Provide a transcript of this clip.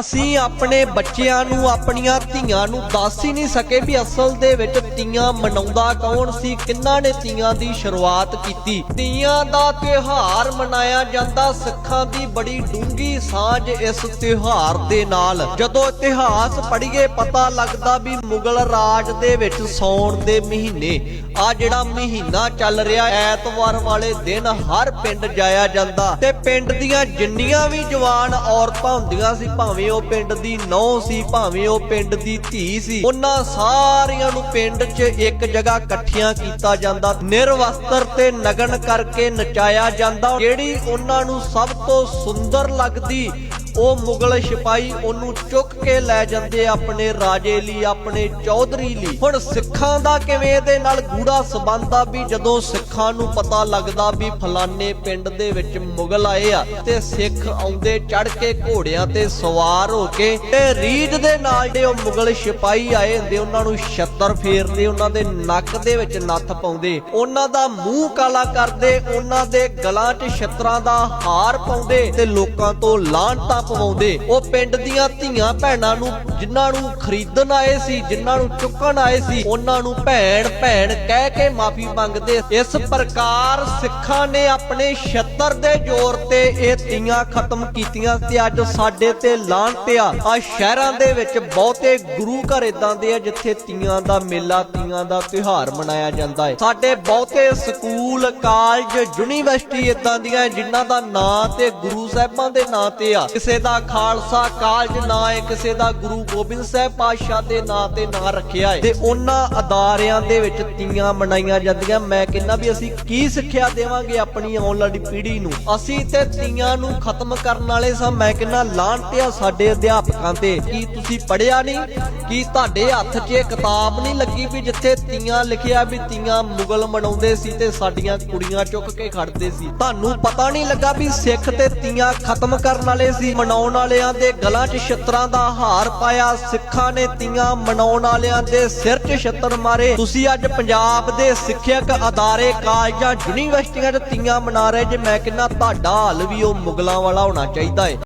ਅਸੀਂ ਆਪਣੇ ਬੱਚਿਆਂ ਨੂੰ, ਆਪਣੀਆਂ ਧੀਆਂ ਨੂੰ ਦੱਸ ਹੀ ਨਹੀਂ ਸਕੇ ਵੀ ਅਸਲ ਦੇ ਵਿੱਚ ਤੀਆਂ ਮਨਾਉਂਦਾ ਕੌਣ ਸੀ, ਕਿੰਨਾਂ ਨੇ ਤੀਆਂ ਦੀ ਸ਼ੁਰੂਆਤ ਕੀਤੀ। ਤੀਆਂ ਦਾ ਤਿਉਹਾਰ ਮਨਾਇਆ ਜਾਂਦਾ, ਸਿੱਖਾਂ ਦੀ ਬੜੀ ਡੂੰਗੀ ਸਾਂਝ ਇਸ ਤਿਉਹਾਰ ਦੇ ਨਾਲ। ਜਦੋਂ ਇਤਿਹਾਸ ਪੜ੍ਹੀਏ, ਪਤਾ ਲੱਗਦਾ ਵੀ ਮੁਗਲ ਰਾਜ ਦੇ ਵਿੱਚ ਸੌਣ ਦੇ ਮਹੀਨੇ। ਆ ਜਿਹੜਾ ਮਹੀਨਾ ਚੱਲ ਰਿਹਾ, ਐਤਵਾਰ ਵਾਲੇ ਦਿਨ ਹਰ ਪਿੰਡ ਜਾਇਆ ਜਾਂਦਾ। ਤੇ ਪਿੰਡ ਦੀਆਂ ਜਿੰਨੀਆਂ ਵੀ ਜਵਾਨ ਔਰਤਾਂ ਹੁੰਦੀਆਂ ਸੀ, ਭਾਵੇਂ ਉਹ ਪਿੰਡ ਦੀ ਨੌ ਸੀ, ਭਾਵੇਂ ਉਹ ਪਿੰਡ ਦੀ ਧੀ ਸੀ, ਉਹਨਾਂ ਸਾਰੀਆਂ ਨੂੰ ਪਿੰਡ 'ਚ ਇੱਕ ਜਗ੍ਹਾ ਇਕੱਠੀਆਂ ਕੀਤਾ ਜਾਂਦਾ। ਨਿਰਵਸਤਰ ਤੇ ਨਗਨ ਕਰਕੇ ਨਚਾਇਆ ਜਾਂਦਾ, ਜਿਹੜੀ ਉਹਨਾਂ ਨੂੰ ਸਭ ਤੋਂ ਸੁੰਦਰ ਲੱਗਦੀ ਉਹ ਮੁਗਲ ਸਿਪਾਹੀ ਉਹਨੂੰ ਚੁੱਕ ਕੇ ਲੈ ਜਾਂਦੇ ਆਪਣੇ ਰਾਜੇ ਲਈ, ਆਪਣੇ ਚੌਧਰੀ ਲਈ। ਹੁਣ ਸਿੱਖਾਂ ਦਾ ਕਿਵੇਂ ਇਹਦੇ ਨਾਲ ਗੂੜਾ ਸਬੰਧ ਆ ਵੀ ਜਦੋਂ ਸਿੱਖਾਂ ਨੂੰ ਪਤਾ ਲੱਗਦਾ ਵੀ ਫਲਾਣੇ ਪਿੰਡ ਦੇ ਵਿੱਚ ਮੁਗਲ ਆਏ ਆ ਤੇ ਸਿੱਖ ਆਉਂਦੇ ਚੜ ਕੇ ਘੋੜਿਆਂ ਤੇ ਸਵਾਰ ਹੋ ਕੇ ਤੇ ਰੀਝ ਦੇ ਨਾਲ ਜਿਹੜੇ ਉਹ ਮੁਗਲ ਸਿਪਾਹੀ ਆਏ ਹੁੰਦੇ, ਉਹਨਾਂ ਨੂੰ ਛੱਤਰ ਫੇਰਦੇ, ਉਹਨਾਂ ਦੇ ਨੱਕ ਦੇ ਵਿੱਚ ਨੱਥ ਪਾਉਂਦੇ। ਉਹਨਾਂ ਦਾ ਮੂੰਹ ਕਾਲਾ ਕਰਦੇ, ਉਹਨਾਂ ਦੇ ਗਲਾਂ 'ਚ ਛੱਤਰਾਂ ਦਾ ਹਾਰ ਪਾਉਂਦੇ ਤੇ ਲੋਕਾਂ ਤੋਂ ਲਾਂਟਾਂ ਪਵਾਉਂਦੇ ਉਹ ਪਿੰਡ ਦੀਆਂ ਧੀਆਂ ਭੈਣਾਂ ਨੂੰ, ਜਿਨ੍ਹਾਂ ਨੂੰ ਖਰੀਦਣ ਆਏ ਸੀ, ਜਿਨ੍ਹਾਂ ਨੂੰ ਚੁੱਕਣ ਆਏ ਸੀ, ਉਹਨਾਂ ਨੂੰ ਭੈਣ ਭੈਣ ਕਹਿ ਕੇ ਮਾਫੀ ਮੰਗਦੇ। ਇਸ ਪ੍ਰਕਾਰ ਸਿੱਖਾਂ ਨੇ ਆਪਣੇ ਛੱਤਰ ਦੇ ਜ਼ੋਰ ਤੇ ਇਹ ਤੀਆਂ ਖਤਮ ਕੀਤੀਆਂ ਤੇ ਅੱਜ ਸਾਡੇ ਤੇ ਲਾਂਟ ਆ ਆ ਸ਼ਹਿਰਾਂ ਦੇ ਵਿੱਚ ਬਹੁਤੇ ਗੁਰੂ ਘਰ ਇਦਾਂ ਦੇ ਆ, ਜਿੱਥੇ ਤੀਆਂ ਦਾ ਮੇਲਾ ਤੀਆਂ ਦਾ ਤਿਉਹਾਰ ਮਨਾਇਆ ਜਾਂਦਾ ਹੈ। ਸਾਡੇ ਬਹੁਤੇ ਸਕੂਲ, ਕਾਲਜ, ਯੂਨੀਵਰਸਿਟੀ ਇਦਾਂ ਦੀਆਂ, ਜਿਨ੍ਹਾਂ ਦਾ ਨਾਂ ਤੇ ਗੁਰੂ ਸਾਹਿਬਾਂ ਦੇ ਨਾਂ ਤੇ ਆ। ਕਿਸੇ ਕਿਸੇ ਦਾ ਖਾਲਸਾ ਕਾਲਜ ਨਾਂ ਹੈ, ਕਿਸੇ ਦਾ ਗੁਰੂ ਗੋਬਿੰਦ ਸਾਹਿਬ ਪਾਤਸ਼ਾਹ ਦੇ ਨਾਂ ਤੇ ਨਾਂ ਰੱਖਿਆ ਹੈ। ਤੇ ਉਹਨਾਂ ਅਦਾਰਿਆਂ ਦੇ ਵਿੱਚ ਤੀਆਂ ਮਨਾਈਆਂ ਜਾਂਦੀਆਂ। ਮੈਂ ਕਹਿੰਦਾ ਵੀ ਅਸੀਂ ਕੀ ਸਿੱਖਿਆ ਦੇਵਾਂਗੇ ਆਪਣੀ ਆਉਣ ਵਾਲੀ ਪੀੜ੍ਹੀ ਨੂੰ? ਅਸੀਂ ਤੇ ਤੀਆਂ ਨੂੰ ਖਤਮ ਕਰਨ ਵਾਲੇ ਸਾਂ। ਮੈਂ ਕਹਿੰਦਾ ਲਾਂਟਿਆ ਸਾਡੇ ਅਧਿਆਪਕਾਂ ਤੇ। ਕੀ ਤੁਸੀਂ ਪੜਿਆ ਨਹੀਂ? ਕੀ ਤੁਹਾਡੇ ਹੱਥ 'ਚ ਇਹ ਕਿਤਾਬ ਨਹੀਂ ਲੱਗੀ ਵੀ ਜਿੱਥੇ ਤੀਆਂ ਲਿਖਿਆ ਵੀ ਤੀਆਂ ਮੁਗਲ ਮਨਾਉਂਦੇ ਸੀ ਤੇ ਸਾਡੀਆਂ ਕੁੜੀਆਂ ਚੁੱਕ ਕੇ ਖੜਦੇ ਸੀ? ਤੁਹਾਨੂੰ ਪਤਾ ਨਹੀਂ ਲੱਗਾ ਵੀ ਸਿੱਖ ਤੇ ਤੀਆਂ ਖਤਮ ਕਰਨ ਵਾਲੇ ਸੀ? ਮਨਾਉਣ ਵਾਲਿਆਂ ਦੇ ਗਲਾਂ 'ਚ ਛੱਤਰਾਂ ਦਾ ਹਾਰ ਪਾਇਆ, ਸਿੱਖਾਂ ਨੇ ਤੀਆਂ ਮਨਾਉਣ ਵਾਲਿਆਂ ਦੇ ਸਿਰ 'ਚ ਛੱਤਰ ਮਾਰੇ। ਤੁਸੀਂ ਅੱਜ ਪੰਜਾਬ ਦੇ ਸਿੱਖਿਅਕ ਅਦਾਰੇ, ਕਾਲਜਾਂ, ਯੂਨੀਵਰਸਿਟੀਆਂ 'ਚ ਤੀਆਂ ਮਨਾ ਰਹੇ ਜੇ, ਮੈਂ ਕਹਿੰਦਾ ਤੁਹਾਡਾ ਹਾਲ ਵੀ ਉਹ ਮੁਗਲਾਂ ਵਾਲਾ ਹੋਣਾ ਚਾਹੀਦਾ ਏ।